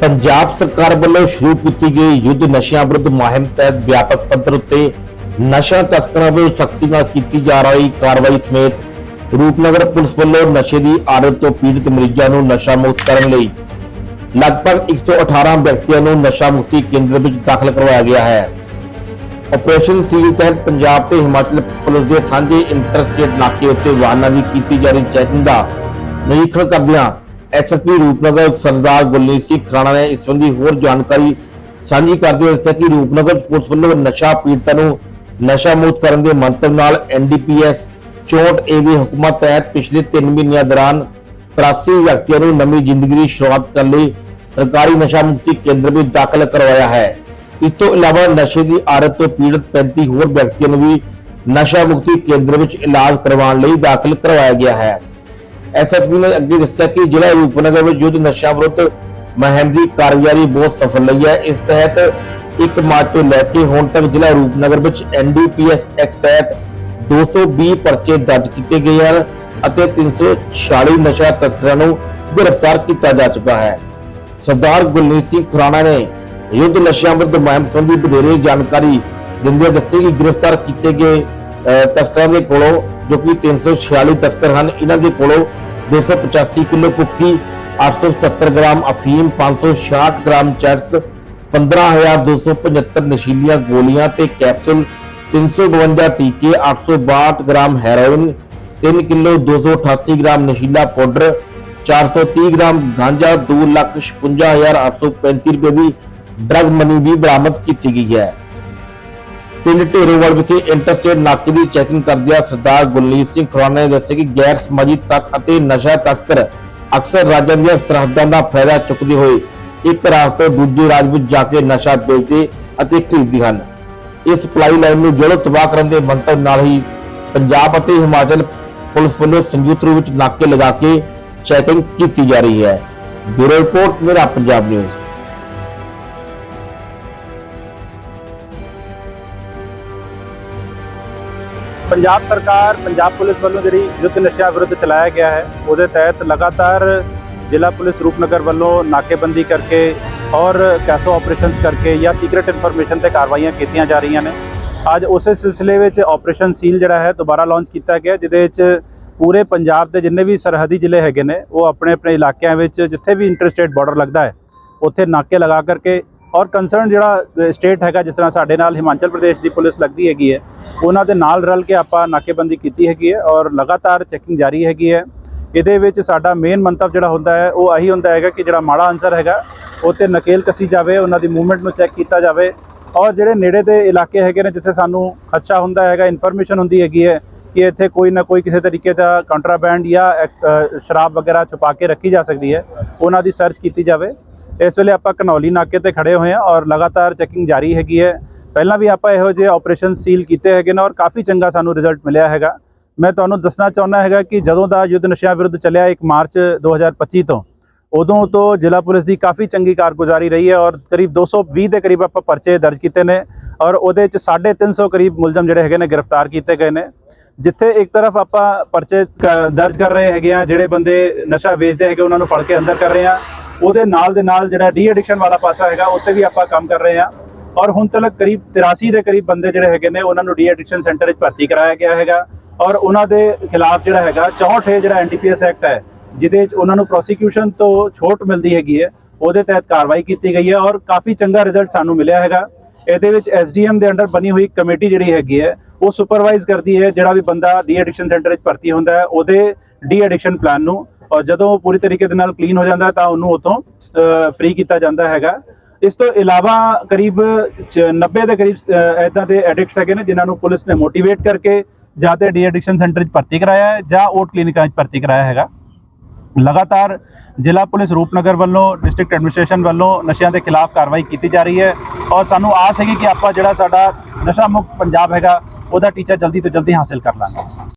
ਪੰਜਾਬ ਸਰਕਾਰ ਵੱਲੋਂ ਸ਼ੁਰੂ ਕੀਤੀ ਗਈ ਯੁੱਧ ਨਸ਼ਿਆਂ ਵਿਰੁੱਧ ਮੁਹਿੰਮ ਤਹਿਤ ਵਿਆਪਕ ਪੱਧਰ ਉੱਤੇ ਨਸ਼ਾ ਤਸਕਰਾਂ ਵਿਰੁੱਧ ਸਖਤੀ ਨਾਲ ਕੀਤੀ ਜਾ ਰਹੀ ਕਾਰਵਾਈ ਸਮੇਤ ਰੂਪਨਗਰ ਪੁਲਿਸ ਵੱਲੋਂ ਨਸ਼ੇ ਦੀ ਆਦਤ ਤੋਂ ਪੀੜਤ ਮਰੀਜ਼ਾਂ ਨੂੰ ਨਸ਼ਾ ਮੁਕਤ ਕਰਨ ਲਈ ਲਗਭਗ 118 ਵਿਅਕਤੀਆਂ ਨੂੰ ਨਸ਼ਾ ਮੁਕਤੀ ਕੇਂਦਰ ਵਿੱਚ ਦਾਖਲ ਕਰਵਾਇਆ ਗਿਆ ਹੈ। ਆਪਰੇਸ਼ਨ ਸੀਲ ਤਹਿਤ ਪੰਜਾਬ ਤੇ ਹਿਮਾਚਲ ਪੁਲਿਸ ਦੇ ਸਾਂਝੇ ਇੰਟਰਸਟੇਟ ਨਾਕੇ ਉੱਤੇ ਵਾਹਨਾਂ ਦੀ ਕੀਤੀ ਜਾ ਰਹੀ ਚੈਕਿੰਗ ਦਾ ਨਿਰੀਖਣ ਕਰਦਿਆਂ ਐਸਐਸਪੀ ਰੂਪਨਗਰ ਸਰਦਾਰ ਗੁਰਲੀਨ ਸਿੰਘ ਖਰਾਣਾ ਨੇ ਇਸ ਸੰਬੰਧੀ ਹੋਰ ਜਾਣਕਾਰੀ ਸਾਂਝੀ ਕਰਦੇ ਹੋਏ ਕਿ ਰੂਪਨਗਰ ਪੁਲਿਸ ਵੱਲੋਂ ਨਸ਼ਾ ਪੀੜਤਾਂ ਨੂੰ ਨਸ਼ਾ ਮੁਕਤ ਕਰਨ ਦੇ ਮੰਤਵ ਨਾਲ ਐਨਡੀਪੀਐਸ 64 ਏਵੀ ਹੁਕਮਾਂ ਤਹਿਤ ਪਿਛਲੇ 3 ਮਹੀਨਿਆਂ ਦੌਰਾਨ 83 ਵਿਅਕਤੀਆਂ ਨੂੰ ਨਵੀਂ ਜ਼ਿੰਦਗੀ ਦੀ ਸ਼ੁਰੂਆਤ ਕਰਨ ਲਈ ਸਰਕਾਰੀ ਨਸ਼ਾ ਮੁਕਤੀ ਕੇਂਦਰ ਵਿੱਚ ਦਾਖਲ ਕਰਵਾਇਆ ਹੈ। ਇਸ ਤੋਂ ਇਲਾਵਾ ਨਸ਼ੇ ਦੀ ਆਦਤ ਤੋਂ ਪੀੜਤ 35 ਹੋਰ ਵਿਅਕਤੀਆਂ ਨੂੰ ਵੀ ਨਸ਼ਾ ਮੁਕਤੀ ਕੇਂਦਰ ਵਿੱਚ ਇਲਾਜ ਕਰਵਾਉਣ ਲਈ ਦਾਖਲ ਕਰਵਾਇਆ ਗਿਆ ਹੈ। ਐਸਐਸਪੀ ਨੇ ਅੱਗੇ ਦੱਸਿਆ ਕਿ ਜ਼ਿਲ੍ਹਾ ਰੂਪਨਗਰ ਵਿੱਚ ਯੁੱਧ ਨਸ਼ਾ ਵਿਰੁੱਧ ਮੁਹਿੰਮ ਦੀ ਕਾਰਗੁਜ਼ਾਰੀ ਬਹੁਤ ਸਫਲ ਰਹੀ ਹੈ। ਇਸ ਤਹਿਤ 1 ਮਾਰਚ ਤੋਂ ਲੈ ਕੇ ਹੁਣ ਤੱਕ ਜ਼ਿਲ੍ਹਾ ਰੂਪਨਗਰ ਵਿੱਚ ਐਨਡੀਪੀਐਸ ਐਕਟ ਤਹਿਤ 220 ਪਰਚੇ ਦਰਜ ਕੀਤੇ ਗਏ ਹਨ ਅਤੇ 346 ਨਸ਼ਾ ਤਸਕਰਾਂ ਨੂੰ ਗ੍ਰਿਫਤਾਰ ਕੀਤਾ ਜਾ ਚੁੱਕਾ ਹੈ। ਸਰਦਾਰ ਗੁਰਮੀਤ ਸਿੰਘ ਖੁਰਾਣਾ ਨੇ ਯੁੱਧ ਨਸ਼ਿਆਂ ਵਿਰੁੱਧ ਮੁਹਿੰਮ ਸੰਬੰਧੀ ਵਧੇਰੇ ਜਾਣਕਾਰੀ ਦਿੰਦੇ ਦੱਸੇ ਕਿ ਗ੍ਰਿਫਤਾਰ ਕੀਤੇ ਗਏ ਤਸਕਰਾਂ ਦੇ ਕੋਲੋਂ ਜੋ ਕਿ 346 ਤਸਕਰ ਹਨ, ਇਹਨਾਂ ਦੇ ਕੋਲੋਂ 285 ਕਿਲੋ ਕੁੱਕੀ 877 ਗ੍ਰਾਮ ਅਫੀਮ 566 ਗ੍ਰਾਮ ਚਰਸ 15275 ਨਸ਼ੀਲੀਆਂ ਗੋਲੀਆਂ ਤੇ ਕੈਪਸੂਲ 352 ਟੀਕੇ 862 ਗ੍ਰਾਮ ਹੈਰੋਇਨ 3 ਕਿਲੋ 288 ਗ੍ਰਾਮ ਨਸ਼ੀਲਾ ਪਾਊਡਰ 430 ਗ੍ਰਾਮ ਗਾਂਜਾ 256835 ਰੁਪਏ ਦੀ ਡਰਗ ਮਨੀ ਵੀ ਬਰਾਮਦ ਕੀਤੀ ਗਈ ਹੈ। ਪਿੰਡ ਢੇਰੋਵਾਲ ਵਿਖੇ ਇੰਟਰਸਟੇਟ ਨਾਕੇ ਦੀ ਚੈਕਿੰਗ ਕਰਦਿਆਂ ਸਰਦਾਰ ਗੁਰਲੀਤ ਸਿੰਘ ਖੁਰਾਨਾ ਨੇ ਦੱਸਿਆ ਕਿ ਗੈਰ ਸਮਾਜੀ ਤੱਤ ਅਤੇ ਨਸ਼ਾ ਤਸਕਰ ਅਕਸਰ ਰਾਜਾਂ ਦੀਆਂ ਸਰਹੱਦਾਂ ਦਾ ਫਾਇਦਾ ਚੁੱਕਦੇ ਹੋਏ ਇੱਕ ਰਾਜ ਤੋਂ ਦੂਜੇ ਰਾਜ ਵਿੱਚ ਜਾ ਕੇ ਨਸ਼ਾ ਵੇਚਦੇ ਅਤੇ ਖਰੀਦਦੇ ਹਨ। ਇਸ ਸਪਲਾਈ ਲਾਈਨ ਨੂੰ ਜੜੋਂ ਤਬਾਹ ਕਰਨ ਦੇ ਮੰਤਵ ਨਾਲ ਹੀ ਪੰਜਾਬ ਅਤੇ ਹਿਮਾਚਲ ਪੁਲਿਸ ਵੱਲੋਂ ਸੰਯੁਕਤ ਰੂਪ ਵਿੱਚ ਨਾਕੇ ਲਗਾ ਕੇ ਚੈਕਿੰਗ ਕੀਤੀ ਜਾ ਰਹੀ ਹੈ। ਬਿਊਰੋ ਰਿਪੋਰਟ, ਮੇਰਾ ਪੰਜਾਬ ਨਿਊਜ਼। ਪੰਜਾਬ ਸਰਕਾਰ, ਪੰਜਾਬ ਪੁਲਿਸ ਵੱਲੋਂ ਜਿਹੜੀ ਯੁੱਧ ਨਸ਼ਿਆਂ ਵਿਰੁੱਧ ਚਲਾਇਆ ਗਿਆ ਹੈ, ਉਹਦੇ ਤਹਿਤ ਲਗਾਤਾਰ ਜ਼ਿਲ੍ਹਾ ਪੁਲਿਸ ਰੂਪਨਗਰ ਵੱਲੋਂ ਨਾਕੇਬੰਦੀ ਕਰਕੇ ਔਰ ਕੈਸੋ ਆਪਰੇਸ਼ਨਸ ਕਰਕੇ ਜਾਂ ਸੀਕ੍ਰੀਟ ਇਨਫੋਰਮੇਸ਼ਨ ਤੇ ਕਾਰਵਾਈਆਂ ਕੀਤੀਆਂ ਜਾ ਰਹੀਆਂ ਨੇ। ਅੱਜ ਉਸੇ ਸਿਲਸਿਲੇ ਵਿੱਚ ਆਪਰੇਸ਼ਨ ਸੀਲ ਜਿਹੜਾ ਹੈ, ਦੁਬਾਰਾ ਲਾਂਚ ਕੀਤਾ ਗਿਆ, ਜਿਹਦੇ ਵਿੱਚ ਪੂਰੇ ਪੰਜਾਬ ਦੇ ਜਿੰਨੇ ਵੀ ਸਰਹੱਦੀ ਜ਼ਿਲ੍ਹੇ ਹੈਗੇ ਨੇ, ਉਹ ਆਪਣੇ ਆਪਣੇ ਇਲਾਕਿਆਂ ਵਿੱਚ ਜਿੱਥੇ ਵੀ ਇੰਟਰਸਟੇਟ ਬਾਰਡਰ ਲੱਗਦਾ ਹੈ, ਉੱਥੇ ਨਾਕੇ ਲਗਾ ਕਰਕੇ ਔਰ ਕੰਸਰਨ ਜਿਹੜਾ ਸਟੇਟ ਹੈਗਾ, ਜਿਸ ਤਰ੍ਹਾਂ ਸਾਡੇ ਨਾਲ ਹਿਮਾਚਲ ਪ੍ਰਦੇਸ਼ ਦੀ ਪੁਲਿਸ ਲੱਗਦੀ ਹੈਗੀ ਹੈ, ਉਹਨਾਂ ਦੇ ਨਾਲ ਰਲ ਕੇ ਆਪਾਂ ਨਾਕੇਬੰਦੀ ਕੀਤੀ ਹੈਗੀ ਹੈ ਔਰ ਲਗਾਤਾਰ ਚੈਕਿੰਗ ਜਾਰੀ ਹੈਗੀ ਹੈ। ਇਹਦੇ ਵਿੱਚ ਸਾਡਾ ਮੇਨ ਮੰਤਵ ਜਿਹੜਾ ਹੁੰਦਾ ਹੈ, ਉਹ ਆਹੀ ਹੁੰਦਾ ਹੈਗਾ ਕਿ ਜਿਹੜਾ ਮਾੜਾ ਅਨਸਰ ਹੈਗਾ, ਉਹ ਤੇ ਨਕੇਲ ਕਸੀ ਜਾਵੇ, ਉਹਨਾਂ ਦੀ ਮੂਵਮੈਂਟ ਨੂੰ ਚੈੱਕ ਕੀਤਾ ਜਾਵੇ ਔਰ ਜਿਹੜੇ ਨੇੜੇ ਦੇ ਇਲਾਕੇ ਹੈਗੇ ਨੇ, ਜਿੱਥੇ ਸਾਨੂੰ ਖਦਸ਼ਾ ਹੁੰਦਾ ਹੈਗਾ ਇਨਫੋਰਮੇਸ਼ਨ ਹੁੰਦੀ ਹੈਗੀ ਹੈ ਕਿ ਇੱਥੇ ਕੋਈ ਨਾ ਕੋਈ ਕਿਸੇ ਤਰੀਕੇ ਦਾ ਕਾਉਂਟਰਾਬੈਂਡ ਜਾਂ ਸ਼ਰਾਬ ਵਗੈਰਾ ਛੁਪਾ ਕੇ ਰੱਖੀ ਜਾ ਸਕਦੀ ਹੈ, ਉਹਨਾਂ ਦੀ ਸਰਚ ਕੀਤੀ ਜਾਵੇ। ਇਸ ਵੇਲੇ ਆਪਾਂ ਕਨੌਲੀ ਨਾਕੇ ਤੇ ਖੜੇ ਹੋਏ ਹਾਂ ਔਰ ਲਗਾਤਾਰ ਚੈਕਿੰਗ ਜਾਰੀ ਹੈਗੀ ਹੈ। ਪਹਿਲਾਂ ਵੀ ਆਪਾਂ ਇਹੋ ਜਿਹੇ ਆਪਰੇਸ਼ਨ ਸੀਲ ਕੀਤੇ ਹੈਗੇ ਨੇ ਔਰ ਕਾਫੀ ਚੰਗਾ ਸਾਨੂੰ ਰਿਜ਼ਲਟ ਮਿਲਿਆ ਹੈਗਾ। ਮੈਂ ਤੁਹਾਨੂੰ ਦੱਸਣਾ ਚਾਹੁੰਦਾ ਹੈਗਾ ਕਿ ਜਦੋਂ ਦਾ ਯੁੱਧ ਨਸ਼ਿਆਂ ਵਿਰੁੱਧ ਚੱਲਿਆ 1 ਮਾਰਚ 2025 ਤੋਂ, ਉਦੋਂ ਤੋਂ ਜ਼ਿਲ੍ਹਾ ਪੁਲਿਸ ਦੀ ਕਾਫੀ ਚੰਗੀ ਕਾਰਗੁਜ਼ਾਰੀ ਰਹੀ ਹੈ ਔਰ ਕਰੀਬ 220 ਦੇ ਕਰੀਬ ਆਪਾਂ ਪਰਚੇ ਦਰਜ ਕੀਤੇ ਨੇ ਔਰ ਉਹਦੇ ਚ 350 ਕਰੀਬ ਮੁਲਜ਼ਮ ਜਿਹੜੇ ਹੈਗੇ ਨੇ ਗ੍ਰਿਫਤਾਰ ਕੀਤੇ ਗਏ ਨੇ। ਜਿੱਥੇ ਇੱਕ ਤਰਫ ਆਪਾਂ ਪਰਚੇ ਦਰਜ ਕਰ ਰਹੇ ਹੈਗੇ ਆ ਜਿਹੜੇ ਬੰਦੇ ਨਸ਼ਾ ਵੇਚਦੇ ਹੈਗੇ, ਉਹਨਾਂ ਨੂੰ ਫੜ ਕੇ ਅੰਦਰ ਕਰ ਰਹੇ ਆ ਉਹਦੇ ਨਾਲ ਦੇ ਨਾਲ ਜਿਹੜਾ ਡੀ ਐਡਿਕਸ਼ਨ ਵਾਲਾ ਪਾਸਾ ਹੈਗਾ ਉੱਤੇ ਵੀ ਆਪਾਂ ਕੰਮ ਕਰ ਰਹੇ ਹਾਂ। ਔਰ ਹੁਣ ਤੱਕ ਕਰੀਬ 83 ਦੇ ਕਰੀਬ ਬੰਦੇ ਜਿਹੜੇ ਹੈਗੇ ਨੇ, ਉਹਨਾਂ ਨੂੰ ਡੀ ਐਡਿਕਸ਼ਨ ਸੈਂਟਰ ਵਿੱਚ ਭਰਤੀ ਕਰਾਇਆ ਗਿਆ ਹੈਗਾ। ਔਰ ਉਹਨਾਂ ਦੇ ਖਿਲਾਫ ਜਿਹੜਾ ਹੈਗਾ 64 ਹੈ ਜਿਹੜਾ ਐਨਡੀਪੀਐਸ ਐਕਟ ਹੈ, ਜਿਹਦੇ ਵਿੱਚ ਉਹਨਾਂ ਨੂੰ ਪ੍ਰੋਸੀਕਿਊਸ਼ਨ ਤੋਂ ਛੋਟ ਮਿਲਦੀ ਹੈਗੀ ਹੈ, ਉਹਦੇ ਤਹਿਤ ਕਾਰਵਾਈ ਕੀਤੀ ਗਈ ਹੈ। ਔਰ ਕਾਫੀ ਚੰਗਾ ਰਿਜ਼ਲਟ ਸਾਨੂੰ ਮਿਲਿਆ ਹੈਗਾ। ਇਹਦੇ ਵਿੱਚ ਐਸਡੀਐਮ ਦੇ ਅੰਡਰ ਬਣੀ ਹੋਈ ਕਮੇਟੀ ਜਿਹੜੀ ਹੈਗੀ ਹੈ, ਉਹ ਸੁਪਰਵਾਈਜ਼ ਕਰਦੀ ਹੈ, ਜਿਹੜਾ ਵੀ ਬੰਦਾ ਡੀ ਐਡਿਕਸ਼ਨ ਸੈਂਟਰ ਵਿੱਚ ਭਰਤੀ ਹੁੰਦਾ ਹੈ, ਉਹਦੇ ਡੀ ਐਡਿਕਸ਼ਨ ਪਲਾਨ ਨੂੰ। ਔਰ ਜਦੋਂ ਉਹ ਪੂਰੀ ਤਰੀਕੇ ਦੇ ਨਾਲ ਕਲੀਨ ਹੋ ਜਾਂਦਾ ਤਾਂ ਉਹਨੂੰ ਉਤੋਂ ਫ੍ਰੀ ਕੀਤਾ ਜਾਂਦਾ ਹੈਗਾ। ਇਸ ਤੋਂ ਇਲਾਵਾ ਕਰੀਬ ਚ- 90 ਦੇ ਕਰੀਬ ਐਦਾਂ ਦੇ ਐਡਿਕਟਸ ਹੈਗੇ ਨੇ, ਜਿਨ੍ਹਾਂ ਨੂੰ ਪੁਲਿਸ ਨੇ ਮੋਟੀਵੇਟ ਕਰਕੇ ਜਾਂ ਤੇ ਡੀ ਐਡਿਕਸ਼ਨ ਸੈਂਟਰ 'ਚ ਭਰਤੀ ਕਰਾਇਆ ਹੈ, ਜਾਂ ਓਟ ਕਲੀਨਿਕਾਂ 'ਚ ਭਰਤੀ ਕਰਾਇਆ ਹੈਗਾ। ਲਗਾਤਾਰ ਜ਼ਿਲ੍ਹਾ ਪੁਲਿਸ ਰੂਪਨਗਰ ਵੱਲੋਂ ਡਿਸਟ੍ਰਿਕਟ ਐਡਮਿਨਿਸਟ੍ਰੇਸ਼ਨ ਵੱਲੋਂ ਨਸ਼ਿਆਂ ਦੇ ਖਿਲਾਫ ਕਾਰਵਾਈ ਕੀਤੀ ਜਾ ਰਹੀ ਹੈ। ਔਰ ਸਾਨੂੰ ਆਸ ਹੈਗੀ ਕਿ ਆਪਾਂ ਜਿਹੜਾ ਸਾਡਾ ਨਸ਼ਾ ਮੁਕਤ ਪੰਜਾਬ ਹੈਗਾ, ਉਹਦਾ ਟੀਚਾ ਜਲਦੀ ਤੋਂ ਜਲਦੀ ਹਾਸਲ ਕਰ ਲਾਂਗੇ।